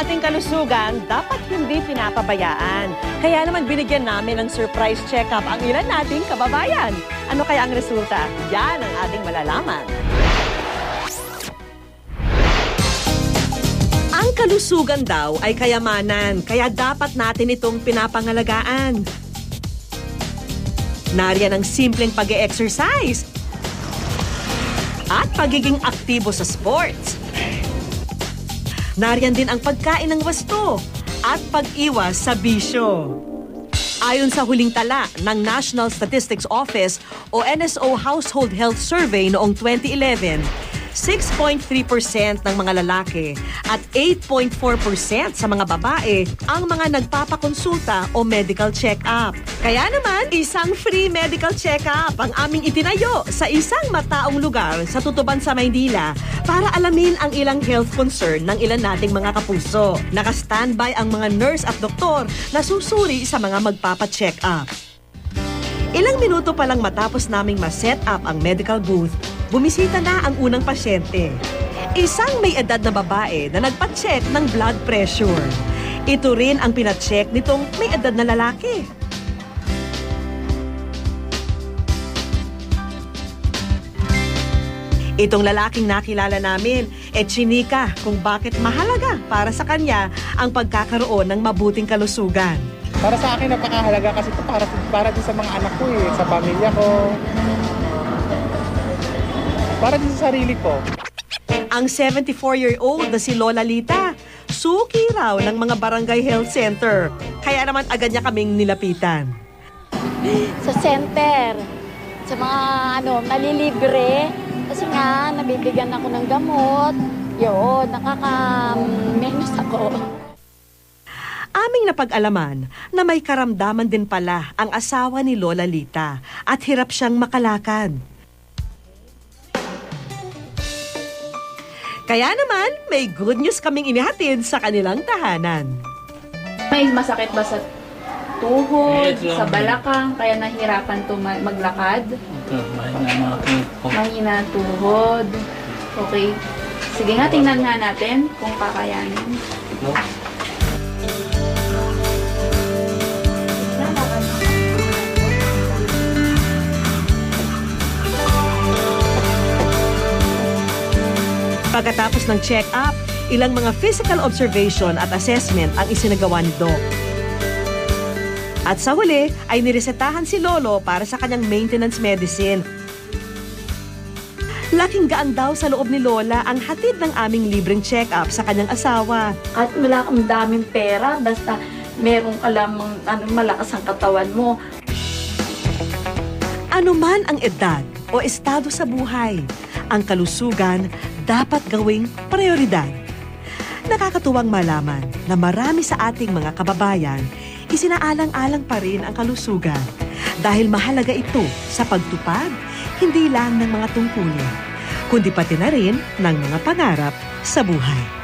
ating kalusugan dapat hindi pinapabayaan. Kaya naman binigyan namin ng surprise check-up ang ilan nating kababayan. Ano kaya ang resulta? Yan ang ating malalaman. Ang kalusugan daw ay kayamanan, kaya dapat natin itong pinapangalagaan. Nariyan ang simpleng pag exercise at pagiging aktibo sa sports. Nariyan din ang pagkain ng wasto at pag-iwas sa bisyo. Ayon sa huling tala ng National Statistics Office o NSO Household Health Survey noong 2011, 6.3% ng mga lalaki at 8.4% sa mga babae ang mga nagpapakonsulta o medical check-up. Kaya naman, isang free medical check-up ang aming itinayo sa isang mataong lugar sa Tutuban sa Maynila para alamin ang ilang health concern ng ilan nating mga kapuso. Naka-standby ang mga nurse at doktor na susuri sa mga magpapacheck up. Ilang minuto pa lang matapos naming ma-set up ang medical booth, bumisita na ang unang pasyente. Isang may edad na babae na nagpa-check ng blood pressure. Ito rin ang pina-check nitong may edad na lalaki. Itong lalaking nakilala namin, e chinika kung bakit mahalaga para sa kanya ang pagkakaroon ng mabuting kalusugan. Para sa akin, napakahalaga kasi ito para, para din sa mga anak ko eh, sa pamilya ko. Para din sa sarili ko. Ang 74-year-old na si Lola Lita, suki raw ng mga barangay health center. Kaya naman agad niya kaming nilapitan. sa center, sa mga ano, nalilibre. Kasi nga, nabibigyan ako ng gamot. Yun, nakaka-menos ako. Aming napag-alaman na may karamdaman din pala ang asawa ni Lola Lita at hirap siyang makalakad. Kaya naman, may good news kaming inihatid sa kanilang tahanan. May masakit ba sa tuhod, Medyo. sa balakang, kaya nahirapan to ma- maglakad? Ito, mahina ko. Mahina ang tuhod. Okay. Sige nga, tingnan nga natin kung kakayanin. No? Pagkatapos ng check-up, ilang mga physical observation at assessment ang isinagawa ni Doc. At sa huli ay niresetahan si Lolo para sa kanyang maintenance medicine. Laking gaan daw sa loob ni Lola ang hatid ng aming libreng check-up sa kanyang asawa. At wala kang daming pera, basta merong alamang ano, malakas ang katawan mo. Ano man ang edad o estado sa buhay, ang kalusugan dapat gawing prioridad. Nakakatuwang malaman na marami sa ating mga kababayan isinaalang-alang pa rin ang kalusugan dahil mahalaga ito sa pagtupad hindi lang ng mga tungkulin, kundi pati na rin ng mga pangarap sa buhay.